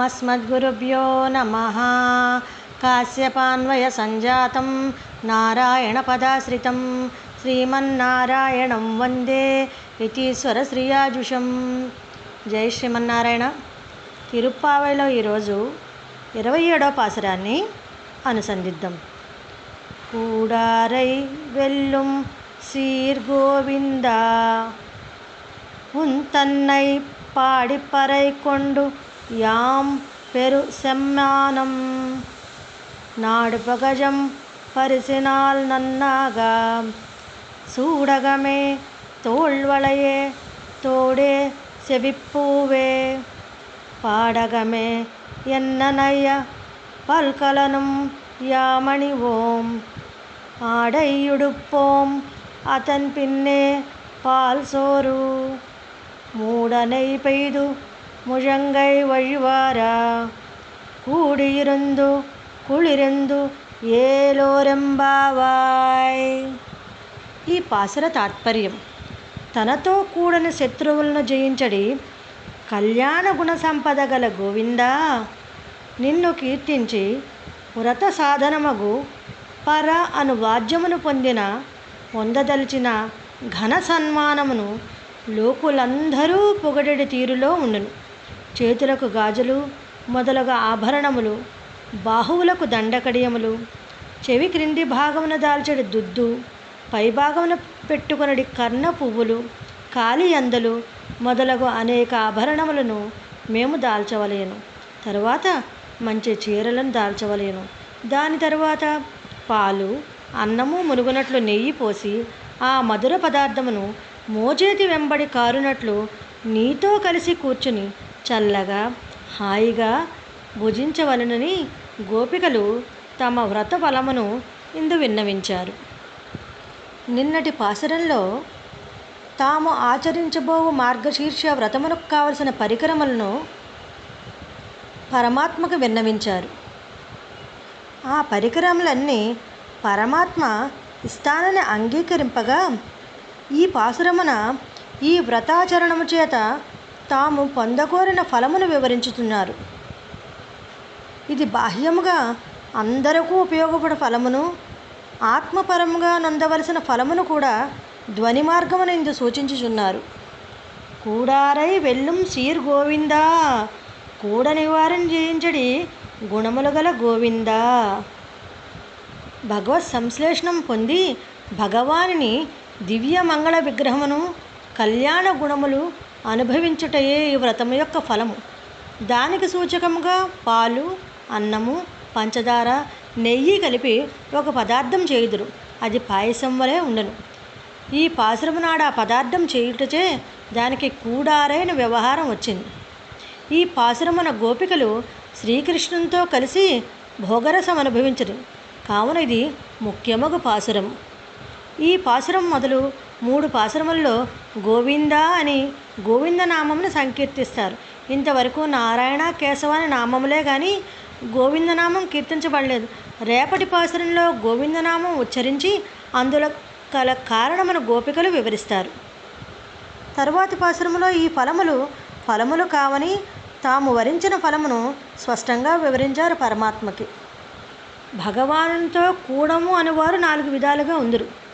అస్మద్గురుభ్యో నమ కాశ్యపాన్వయ సంజాతం నారాయణ పదాశ్రితం శ్రీమన్నారాయణం వందే ఇతీశ్వర శ్రీయాజుషం జై శ్రీమన్నారాయణ తిరుప్పావైలో ఈరోజు ఇరవై ఏడో పాసరాన్ని అనుసంధిద్దాం. కూడారై వెల్లుం సీర్ గోవిందా ఉంతన్నై పాడిపరై కొండు யாம் பெரு செம்மானம். நாடு பகஜம் பரிசினால் நன்னாக. சூடகமே தோள்வளையே தோடே செவிப்பூவே. பாடகமே என்னனைய பல்கலனும் யாமணிவோம். ஆடையுடுப்போம் அதன் பின்னே பால் சோறு. மூடனை பெய்து முழங்கை வழிவாரா కూడియిరుందు కుళిరెందు ఏలోరెంబావాయ్ ఈ పాసర తాత్పర్యం తనతో కూడని శత్రువులను జయించడి కళ్యాణ గుణ సంపద గల గోవిందా నిన్ను కీర్తించి వ్రత సాధనమగు పర అను వాద్యమును పొందిన పొందదలిచిన ఘన సన్మానమును లోకులందరూ పొగడెడి తీరులో ఉండును చేతులకు గాజులు మొదలగు ఆభరణములు బాహువులకు దండకడియములు చెవి క్రింది భాగమున దాల్చడి దుద్దు పైభాగమున పెట్టుకునడి కర్ణ పువ్వులు కాలి అందలు మొదలగు అనేక ఆభరణములను మేము దాల్చవలేను. తరువాత మంచి చీరలను దాల్చవలేను. దాని తరువాత పాలు అన్నము మునుగునట్లు నెయ్యి పోసి ఆ మధుర పదార్థమును మోచేతి వెంబడి కారునట్లు నీతో కలిసి కూర్చుని చల్లగా హాయిగా భుజించవలనని గోపికలు తమ వ్రత ఫలమును ఇందు విన్నవించారు. నిన్నటి పాసరంలో తాము ఆచరించబోవు మార్గశీర్ష వ్రతమునకు కావలసిన పరికరములను పరమాత్మకు విన్నవించారు. ఆ పరికరములన్నీ పరమాత్మ ఇస్తానని అంగీకరింపగా ఈ పాసురమున ఈ వ్రతాచరణము చేత తాము పొందకోరిన ఫలమును వివరించుతున్నారు. ఇది బాహ్యముగా అందరకు ఉపయోగపడే ఫలమును ఆత్మపరముగా నందవలసిన ఫలమును కూడా ధ్వని మార్గమును ఇందు సూచించుచున్నారు. కూడారై వెల్లుం సీర్ గోవిందా కూడ నివారణ జయించడి గుణములు గల గోవిందా. భగవత్ సంశ్లేషణం పొంది భగవానిని దివ్య మంగళ విగ్రహమును కళ్యాణ గుణములు అనుభవించుటయే ఈ వ్రతము యొక్క ఫలము. దానికి సూచకముగా పాలు అన్నము పంచదార నెయ్యి కలిపి ఒక పదార్థం చేయుదురు. అది పాయసం వలె ఉండను. ఈ పాశ్రము నాడు ఆ పదార్థం చేయుటచే దానికి కూడారైన వ్యవహారం వచ్చింది. ఈ పాసురమున గోపికలు శ్రీకృష్ణునితో కలిసి భోగరసం అనుభవించరు. కావున ఇది ముఖ్యమగు పాసురం ఈ పాసురం మొదలు మూడు పాసురములలో గోవింద అని గోవింద నామమును సంకీర్తిస్తారు. ఇంతవరకు నారాయణ కేశవ అనే నామములే కానీ గోవిందనామం కీర్తించబడలేదు. రేపటి పాసురంలో గోవిందనామం ఉచ్చరించి అందులో కల కారణమును గోపికలు వివరిస్తారు. తరువాతి పాసురములో ఈ ఫలములు ఫలములు కావని తాము వరించిన ఫలమును స్పష్టంగా వివరించారు పరమాత్మకి. భగవానుతో కూడము అనేవారు నాలుగు విధాలుగా ఉందరు.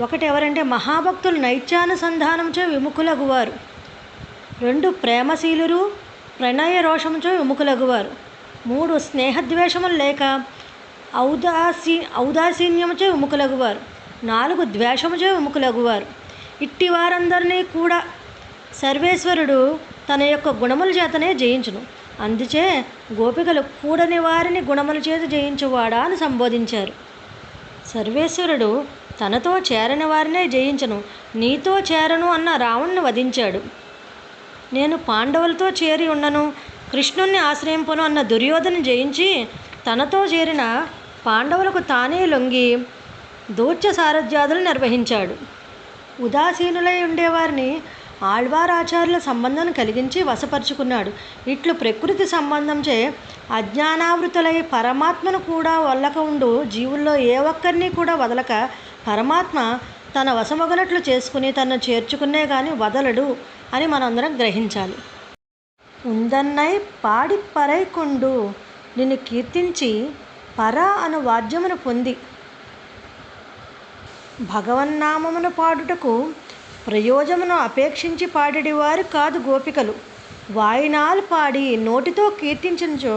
ఒకటి ఎవరంటే మహాభక్తులు నైత్యానుసంధానంచే విముఖులగువారు. రెండు ప్రేమశీలురు ప్రణయ రోషముచో విముఖులగువారు. మూడు స్నేహద్వేషములు లేక ఔదాసీ ఔదాసీన్యముచే విముఖులగువారు. నాలుగు ద్వేషముచే విముఖులగువారు. ఇట్టి వారందరినీ కూడా సర్వేశ్వరుడు తన యొక్క గుణముల చేతనే జయించును. అందుచే గోపికలు కూడని వారిని గుణముల చేత జయించువాడా అని సంబోధించారు. సర్వేశ్వరుడు తనతో చేరని వారినే జయించను. నీతో చేరను అన్న రావణ్ణి వధించాడు. నేను పాండవులతో చేరి ఉండను. కృష్ణుణ్ణి ఆశ్రయింపను అన్న దుర్యోధన జయించి తనతో చేరిన పాండవులకు తానే లొంగి దూత్య సారథ్యాదులు నిర్వహించాడు. ఉదాసీనులై ఉండేవారిని ఆళ్వారాచార్యుల సంబంధం కలిగించి వశపరుచుకున్నాడు. ఇట్లు ప్రకృతి సంబంధంచే అజ్ఞానావృతులై పరమాత్మను కూడా వల్లక ఉండు జీవుల్లో ఏ ఒక్కరిని కూడా వదలక పరమాత్మ తన వశమగనట్లు చేసుకుని తనను చేర్చుకునే కానీ వదలడు అని మనందరం గ్రహించాలి. ఉందన్నై పాడి పరైకొండు నిన్ను కీర్తించి పర అను వాద్యమును పొంది. భగవన్నామమును పాడుటకు ప్రయోజమును అపేక్షించి పాడేవారు కాదు గోపికలు. వాయినాలు పాడి నోటితో కీర్తించనుచో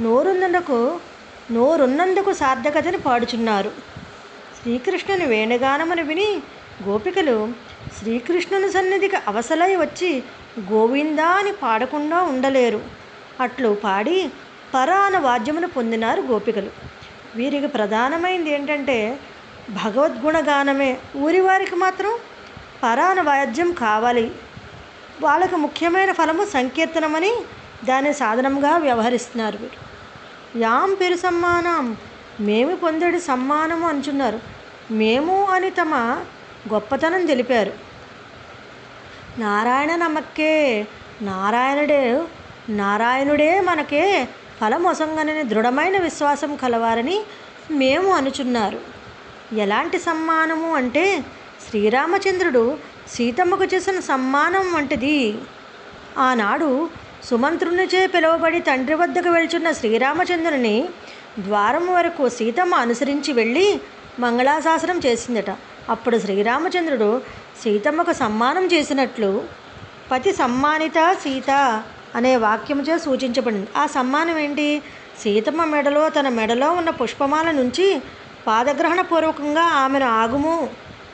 నోరున్నందుకు నోరున్నందుకు సార్థకతని పాడుచున్నారు. శ్రీకృష్ణుని వేణుగానమును విని గోపికలు శ్రీకృష్ణుని సన్నిధికి అవసలై వచ్చి గోవిందా అని పాడకుండా ఉండలేరు. అట్లు పాడి పరాన వాద్యమును పొందినారు గోపికలు. వీరికి ప్రధానమైనది ఏంటంటే భగవద్గుణగానమే. ఊరివారికి మాత్రం పరాన వాద్యం కావాలి. వాళ్ళకి ముఖ్యమైన ఫలము సంకీర్తనమని దాని సాధనంగా వ్యవహరిస్తున్నారు వీరు. యాం పెరు సమ్మానం మేము పొందేడు సమ్మానము అంటున్నారు మేము అని తమ గొప్పతనం తెలిపారు. నారాయణ నమక్కే నారాయణుడే నారాయణుడే మనకే ఫలమొసంగనని దృఢమైన విశ్వాసం కలవారని మేము అనుచున్నారు. ఎలాంటి సమ్మానము అంటే శ్రీరామచంద్రుడు సీతమ్మకు చేసిన సమ్మానం వంటిది. ఆనాడు సుమంత్రునిచే పిలువబడి తండ్రి వద్దకు వెళ్చున్న శ్రీరామచంద్రుని ద్వారం వరకు సీతమ్మ అనుసరించి వెళ్ళి మంగళాశాసనం చేసిందట. అప్పుడు శ్రీరామచంద్రుడు సీతమ్మకు సమ్మానం చేసినట్లు పతి సమ్మానిత సీత అనే వాక్యముచే సూచించబడింది. ఆ సమ్మానం ఏంటి? సీతమ్మ మెడలో తన మెడలో ఉన్న పుష్పమాల నుంచి పాదగ్రహణ పూర్వకంగా ఆమెను ఆగుము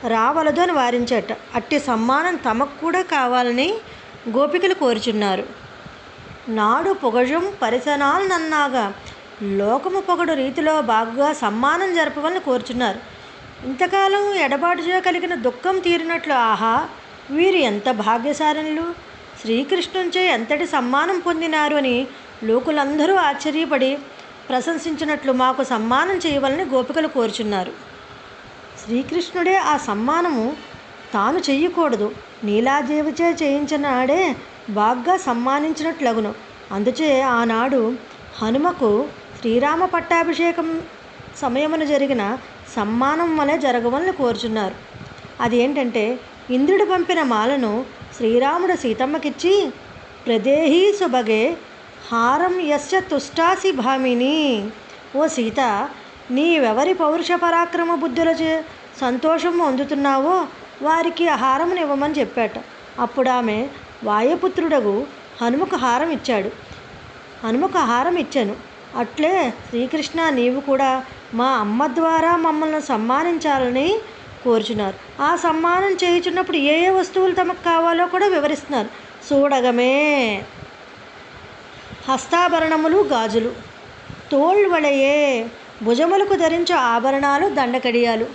రావలదు అని వారించట. అట్టి సమ్మానం తమకు కూడా కావాలని గోపికలు కోరుచున్నారు. నాడు పొగజం పరిసనాలు నన్నాగా. లోకము పొగడు రీతిలో బాగుగా సమ్మానం జరపవలని కోరుచున్నారు. ఇంతకాలం ఎడబాటు కలిగిన దుఃఖం తీరినట్లు ఆహా వీరు ఎంత భాగ్యశారణులు శ్రీకృష్ణుంచే ఎంతటి సమ్మానం పొందినారు అని లోకులందరూ ఆశ్చర్యపడి ప్రశంసించినట్లు మాకు సమ్మానం చేయవలని గోపికలు కోరుచున్నారు. శ్రీకృష్ణుడే ఆ సమ్మానము తాను చెయ్యకూడదు. నీలాదేవిచే చేయించినాడే బాగ్గా సమ్మానించినట్లగును. అందుచే ఆనాడు హనుమకు శ్రీరామ పట్టాభిషేకం సమయమున జరిగిన సమ్మానం వలె జరగవలని కోరుచున్నారు. అదేంటంటే ఇంద్రుడు పంపిన మాలను శ్రీరాముడు సీతమ్మకిచ్చి ప్రదేహీ సుభగే హారం యస్య తుష్టాసి భామిని ఓ సీత నీవెవరి పౌరుష పరాక్రమ బుద్ధుల సంతోషం అందుతున్నావో వారికి ఆ హారమును ఇవ్వమని చెప్పాట. అప్పుడు ఆమె వాయుపుత్రుడకు హనుమకు హారం ఇచ్చాడు హనుమకు హారం ఇచ్చాను అట్లే శ్రీకృష్ణ నీవు కూడా మా అమ్మ ద్వారా మమ్మల్ని సమ్మానించాలని కోరుచున్నారు. ఆ సమ్మానం చేయుచున్నప్పుడు ఏ ఏ వస్తువులు తమకు కావాలో కూడా వివరిస్తున్నారు. చూడగమే. హస్తాభరణములు గాజులు. తోళ్వళయే భుజములకు ధరించే ఆభరణాలు దండకడియాలు.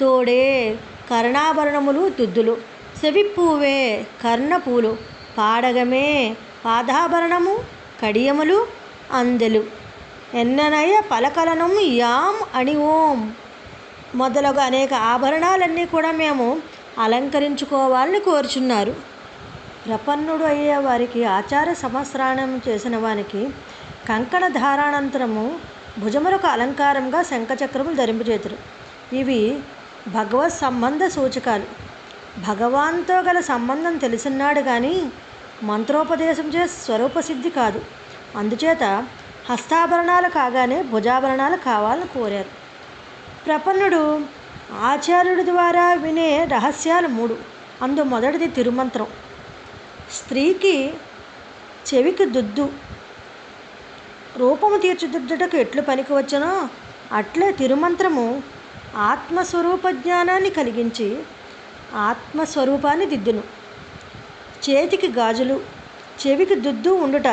తోడే కర్ణాభరణములు దుద్దులు. సెవిప్పూవే కర్ణపూలు. పాడగమే పాదాభరణము కడియములు అందెలు. ఎన్ననయ పలకలనం యాం అని ఓం మొదలగు అనేక ఆభరణాలన్నీ కూడా మేము అలంకరించుకోవాలని కోరుచున్నారు. ప్రపన్నుడు అయ్యే వారికి ఆచార సంవత్సరాణం చేసిన వానికి కంకణ ధారానంతరము భుజములకు అలంకారంగా శంఖచక్రము ధరింపజేతురు. ఇవి భగవత్ సంబంధ సూచకాలు. భగవాన్తో గల సంబంధం తెలిసినాడు కానీ మంత్రోపదేశం చే స్వరూపసిద్ధి కాదు. అందుచేత హస్తాభరణాలు కాగానే భుజాభరణాలు కావాలని కోరారు. ప్రపన్నుడు ఆచార్యుడి ద్వారా వినే రహస్యాలు మూడు. అందు మొదటిది తిరుమంత్రం. స్త్రీకి చెవికి దుద్దు. రూపము తీర్చిదిద్దుటకు ఎట్లు పనికి వచ్చినో అట్లే తిరుమంత్రము ఆత్మస్వరూప జ్ఞానాన్ని కలిగించి ఆత్మస్వరూపాన్ని దిద్దును. చేతికి గాజులు చెవికి దుద్దు ఉండుట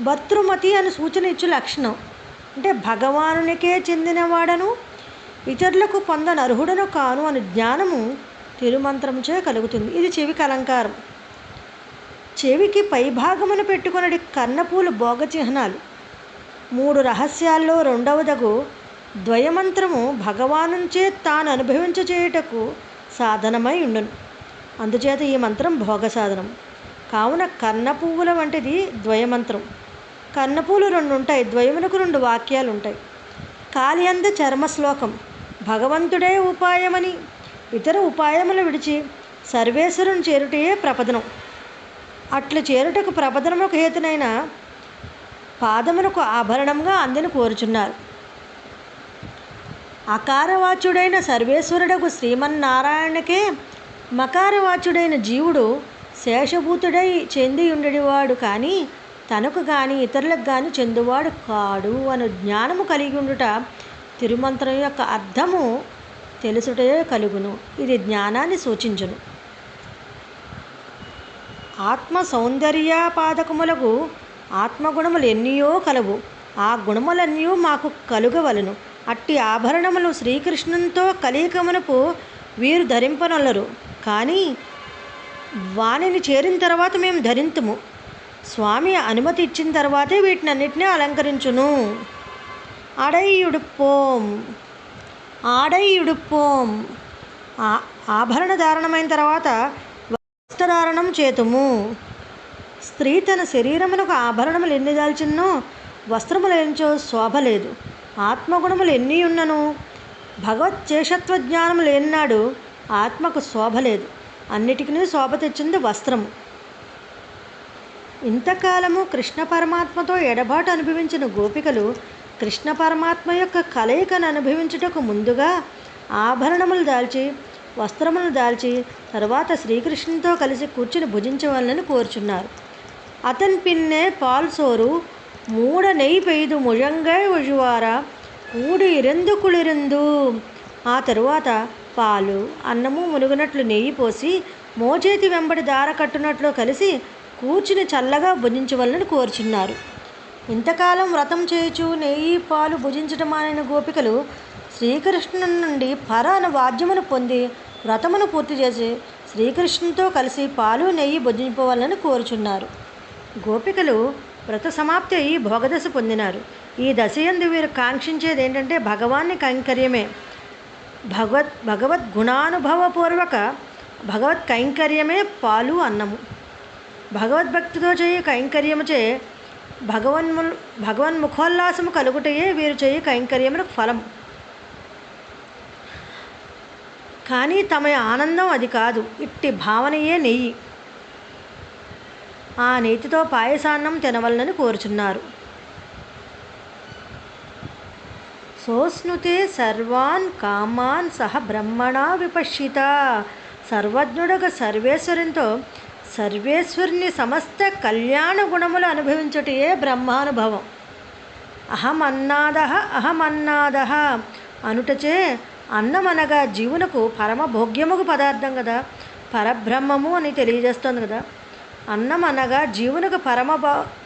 భర్తృమతి అని సూచన ఇచ్చు లక్షణం. అంటే భగవానునికే చెందినవాడను ఇతరులకు పొందనర్హుడను కాను అని జ్ఞానము తిరుమంత్రంచే కలుగుతుంది. ఇది చెవికి అలంకారం. చెవికి పైభాగమును పెట్టుకున్నది కన్నపూలు భోగ చిహ్నాలు మూడు రహస్యాల్లో రెండవదగు ద్వయమంత్రము భగవానుంచే తాను అనుభవించ చేయుటకు సాధనమై ఉండును. అందుచేత ఈ మంత్రం భోగ సాధనం కావున కన్నపువ్వుల వంటిది ద్వయమంత్రం. కన్నపూలు రెండు ఉంటాయి ద్వయమునకు రెండు వాక్యాలు ఉంటాయి కాళియంద చర్మ శ్లోకం భగవంతుడే ఉపాయమని. ఇతర ఉపాయములు విడిచి సర్వేశ్వరుని చేరుటయే ప్రపదనం. అట్లు చేరుటకు ప్రపదనముకు హేతునైన పాదమునకు ఆభరణంగా అందని కోరుచున్నారు. అకారవాచ్యుడైన సర్వేశ్వరుడకు శ్రీమన్నారాయణకే మకారవాచ్యుడైన జీవుడు శేషభూతుడై చెందియుండెడివాడు కానీ తనకు గాని ఇతరులకు గాని చెందువాడు కాడు అను జ్ఞానము కలిగి ఉండుట తిరుమంత్రం యొక్క అర్థము తెలుసుటే కలుగును. ఇది జ్ఞానాన్ని సూచించును. ఆత్మ సౌందర్యాపాదకములకు ఆత్మగుణములు ఎన్నియో కలవు. ఆ గుణములన్నీ మాకు కలుగవలను. అట్టి ఆభరణములు శ్రీకృష్ణునితో కలియకమునకు వీరు ధరింపనొల్లరు. కానీ వాణిని చేరిన తర్వాత మేము ధరింతుము. స్వామి అనుమతి ఇచ్చిన తర్వాతే వీటినన్నిటినీ అలంకరించును. అడైయుడుప్పోం ఆడైయుడుప్పోం ఆ- ఆభరణ ధారణమైన తర్వాత వస్త్రధారణం చేతుము. స్త్రీ తన శరీరమునకు ఆభరణములు ఎన్ని దాల్చినో వస్త్రములు ఎంచో శోభ లేదు. ఆత్మగుణములు ఎన్ని ఉన్నను? భగవత్ చేషత్వ జ్ఞానము లేనినాడు ఆత్మకు శోభ లేదు. అన్నిటికీ శోభ తెచ్చింది వస్త్రము. ఇంతకాలము కృష్ణ పరమాత్మతో ఎడబాటు అనుభవించిన గోపికలు కృష్ణ పరమాత్మ యొక్క కలయికను అనుభవించుటకు ముందుగా ఆభరణములు దాల్చి వస్త్రములు దాల్చి తరువాత శ్రీకృష్ణునితో కలిసి కూర్చుని భుజించవాలని కోరుచున్నారు. అతన్ పిన్నే పాల్ సోరు మూడ నెయ్యి పెయ్యదు ముజంగై ఉజువార కూడి ఇరెందు కుళిరెందు. ఆ తరువాత పాలు అన్నము మునుగునట్లు నెయ్యి పోసి మోచేతి వెంబడి దార కట్టునట్లు కలిసి కూర్చుని చల్లగా భుజించవలనని కోరుచున్నారు. ఇంతకాలం వ్రతం చేయుచు నెయ్యి పాలు భుజించటమానైన గోపికలు శ్రీకృష్ణుని నుండి పర వాద్యమును పొంది వ్రతమును పూర్తి చేసి శ్రీకృష్ణునితో కలిసి పాలు నెయ్యి భుజింపవాలని కోరుచున్నారు. గోపికలు వ్రత సమాప్తి అయి భోగదశ పొందినారు. ఈ దశయందు వీరు కాంక్షించేది ఏంటంటే భగవాన్ని కైంకర్యమే. భగవద్ భగవద్ గుణానుభవపూర్వక భగవత్ కైంకర్యమే పాలు అన్నము. భగవద్భక్తితో చేయి కైంకర్యముచే భగవన్ము భగవన్ముఖోల్లాసము కలుగుటయే వీరు చేయి కైంకర్యములకు ఫలం. కానీ తమ ఆనందం అది కాదు ఇట్టి భావనయే నెయ్యి. ఆ నెయ్యితో పాయసాన్నం తినవలనని కోరుచున్నారు. సోస్నుతే సర్వాన్ కామాన్ సహ బ్రహ్మణా విపశ్చిత. సర్వజ్ఞుడగ సర్వేశ్వరునితో సర్వేశ్వరుని సమస్త కళ్యాణ గుణములు అనుభవించుటయే బ్రహ్మానుభవం. అహమన్నాద అహమన్నాద అనుటచే అన్నమనగా జీవునకు పరమభోగ్యముకు పదార్థం కదా పరబ్రహ్మము అని తెలియజేస్తుంది కదా అన్నం అనగా జీవునకు పరమ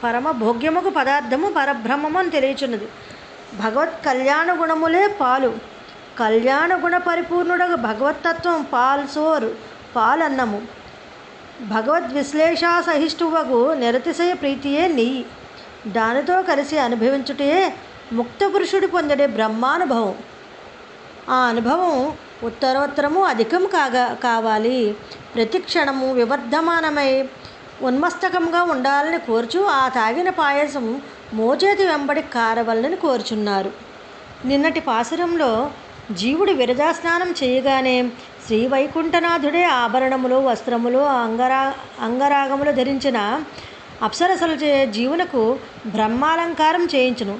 పరమభోగ్యముకు భోగ్యముకు పదార్థము పరబ్రహ్మము అని తెలియచున్నది. భగవత్ కళ్యాణ గుణములే పాలు. కళ్యాణ గుణ పరిపూర్ణుడగు భగవత్తత్వం పాల్ సోర్ పాలన్నము. భగవద్ విశ్లేషా నిరతిశయ ప్రీతియే నెయ్యి దానితో కలిసి అనుభవించుటయే ముక్త పురుషుడు పొందడే బ్రహ్మానుభవం. ఆ అనుభవం ఉత్తరోత్తరము అధికం కాగా కావాలి. ప్రతి క్షణము వివర్ధమానమై ఉన్మస్తకంగా ఉండాలని కోరుచు ఆ తాగిన పాయసం మోచేతి వెంబడి కారవల్లని కోరుచున్నారు. నిన్నటి పాసురంలో జీవుడు విరజా స్నానం చేయగానే శ్రీ వైకుంఠనాథుడే ఆభరణములు వస్త్రములు అంగరా అంగరాగములు ధరించిన అప్సరసలు చే జీవునకు బ్రహ్మాలంకారం చేయించును.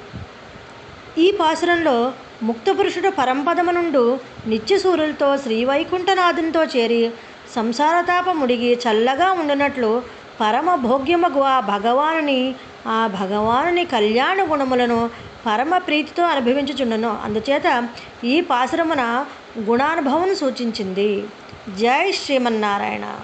ఈ పాసురంలో ముక్తపురుషుడు పరంపదము నుండు నిత్యసూరులతో శ్రీవైకుంఠనాథునితో చేరి సంసారతాప ముడిగి చల్లగా ఉండినట్లు పరమ భోగ్యమగు ఆ భగవానుని ఆ భగవానుని కళ్యాణ గుణములను పరమ ప్రీతితో అనుభవించుచుండను. అందుచేత ఈ పాసురమున గుణానుభవం సూచించింది. జై శ్రీమన్నారాయణ.